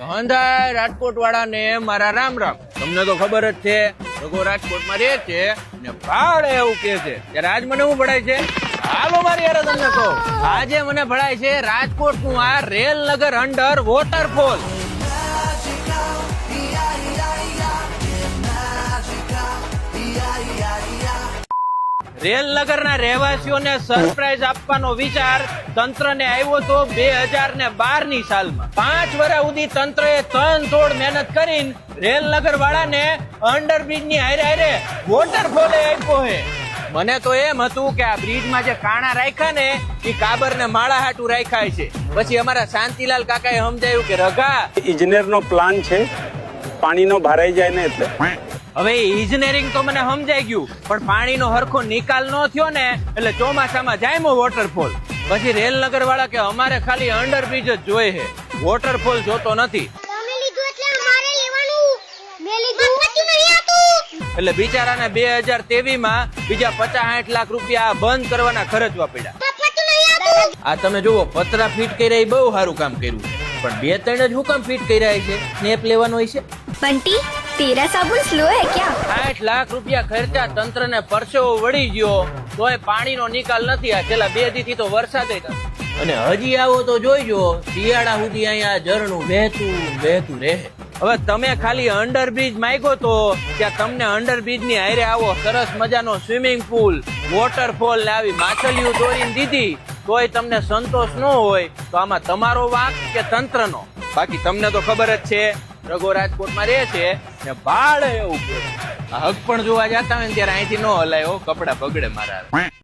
હંધાય રાજકોટ વાળાને મારા રામ રામ. તમને તો ખબર જ છે લોકો રાજકોટમાં રહે છે ને ભાડે એવું કે છે. ત્યારે આજ મને શું ભણાય છે? હાલો મારી યાર તમને કહું. આજે મને ભણાય છે રાજકોટનું આ રેલનગર અંડર વોટરફોલ રેલનગરના રહેવાસીઓને સરપ્રાઈઝ આપવાનો વિચાર તંત્રને આવ્યો તો બે હજાર ને બારની સાલમાં. પાંચ વર્ષ સુધી તંત્રએ તન તોડ મહેનત કરીને રેલનગર વાળાને અંડરબ્રિજની હારે હારે વોટરફોલે આપ્યો હે મને તો એમ હતું કે આ બ્રિજમાં જે કાણા રાખ્યા ને એ કાબર ને માળા હાટું રાખ્યા છે. પછી અમારા શાંતિલાલ કાકાએ સમજાયું કે રઘા ઇજનેરનો પ્લાન છે. પાણીનો ભરાઈ જાય ને એટલે. હવે ઇજનેરિંગ તો મને સમજાઈ ગયું પણ પાણીનો હરખો નિકાલ ન થયો ને એટલે ચોમાસામાં જાયમો વોટરફોલ પછી રેલનગર વાળા કે અમારે ખાલી અંડરબ્રિજ જ જોઈએ છે. વોટરફોલ જોતો નથી. એટલે અમારે લેવાનું. મેં લીધું. પત્તું નહીં આતું એટલે બિચારાને બે હજાર તેવી માં બીજા પચાસ સાઠ લાખ રૂપિયા બંધ કરવાના ખર્ચવા પડ્યા. પત્તું નહીં આતું આ તમે જુઓ પતરા ફિટ કર્યા એ બહુ સારું કામ કર્યું. પણ બે ત્રણ જ હું કામ ફિટ કર્યા છે. સ્નેપ લેવાનો હોય છે. बंटी તેરા સાબુન સ્લો હે ક્યાં? આઠ લાખ રૂપિયા ખર્ચા તંત્રને ને પરસેવો વળી ગયો. તોય પાણીનો નિકાલ નથી આ. છેલ્લા બે દીથી તો વરસાદ અને હજી આવો તો જોઈજો. શિયાળા સુધી અહીંયા ઝરણું વહેતું વહેતું રહે. હવે તમે ખાલી અંડરબ્રિજ માંગ્યો તો ત્યાં તમને અંડરબ્રિજની હારે આવો સરસ મજાનો સ્વિમિંગ પુલ વોટરફોલ ને આવી માછલીઓ દોરીને દીધી. તોય તમને સંતોષ ન હોય. તો આમાં તમારો વાંક કે તંત્રનો? બાકી તમને તો ખબર જ છે રઘો રાજકોટમાં રહે છે ને ભાડે એવું હક પણ જોવા જતા હોય ને ત્યારે અહીંથી ન હલાય કપડા બગડે મારા